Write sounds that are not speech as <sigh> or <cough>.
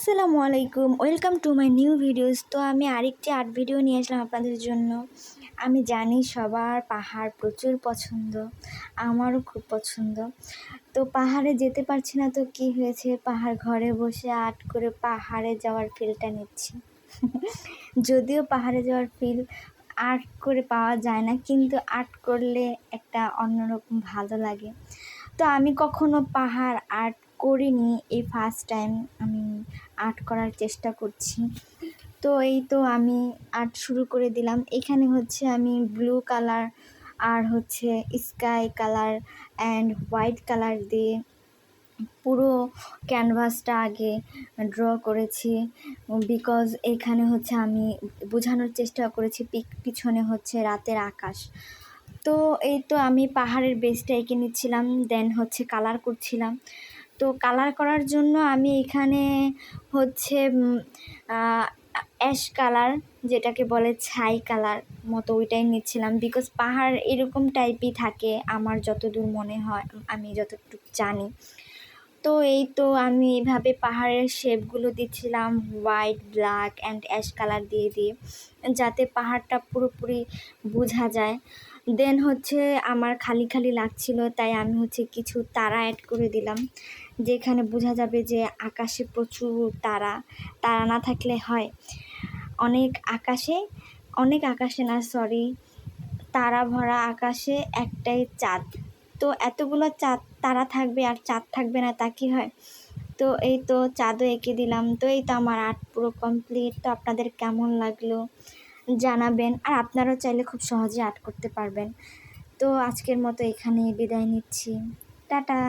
আসসালামু আলাইকুম, welcome to my new videos. তো আমি আরেকটি আর্ট ভিডিও নিয়ে আসলাম আপনাদের জন্য। আমি জানি সবার পাহাড় প্রচুর পছন্দ, আমারও খুব পছন্দ। তো পাহাড়ে যেতে পারছি না তো কি হয়েছে? পাহাড় ঘরে বসে আর্ট করে পাহাড়ে যাওয়ার ফিলটা নিচ্ছি। <laughs> যদিও পাহাড়ে যাওয়ার ফিল আর্ট করে পাওয়া যায় না, কিন্তু আর্ট করলে একটা অন্যরকম ভালো লাগে। তো আমি কখনো পাহাড় আর্ট করিনি এই ফার্স্ট টাইম আমি আর্ট করার চেষ্টা করছি। তো এই তো আমি আর্ট শুরু করে দিলাম। এখানে হচ্ছে আমি ব্লু কালার আর হচ্ছে sky colour and white colour দিয়ে পুরো ক্যানভাসটা আগে ড্র করেছি। বিকজ এখানে হচ্ছে আমি বোঝানোর চেষ্টা করেছি পিক পিছনে হচ্ছে রাতের আকাশ। তো এই তো আমি পাহাড়ের বেসটা এঁকে নিচ্ছিলাম দেন হচ্ছে কালার করছিলাম। তো কালার করার জন্য আমি এখানে হচ্ছে অ্যাশ কালার যেটাকে বলে ছাই কালার মতো ওইটাই নিচ্ছিলাম বিকজ পাহাড় এরকম টাইপই থাকে আমার যতদূর মনে হয়, আমি যতটুকু জানি। তো এই তো আমি এইভাবে পাহাড়ের শেপগুলো দিচ্ছিলাম white black and ash colour দিয়ে দিয়ে, যাতে পাহাড়টা পুরোপুরি বোঝা যায়। দেন হচ্ছে আমার খালি খালি লাগছিল, তাই আমি হচ্ছে কিছু তারা অ্যাড করে দিলাম, যেখানে বোঝা যাবে যে আকাশে প্রচুর তারা তারা না থাকলে হয়। অনেক আকাশে অনেক আকাশে না সরি তারা ভরা আকাশে একটাই চাঁদ। তো এতগুলো চাঁদ তারা থাকবে আর চাঁদ থাকবে না, তা কি হয়? তো এই তো চাঁদও এঁকে দিলাম, তো এই তো আমার আর্ট পুরো কমপ্লিট তো আপনাদের কেমন লাগল? জানাবেন আর আপনারাও চাইলে খুব সহজে আর্ট করতে পারবেন। তো আজকের মতো এখানেই বিদায় নিচ্ছি। টাটা!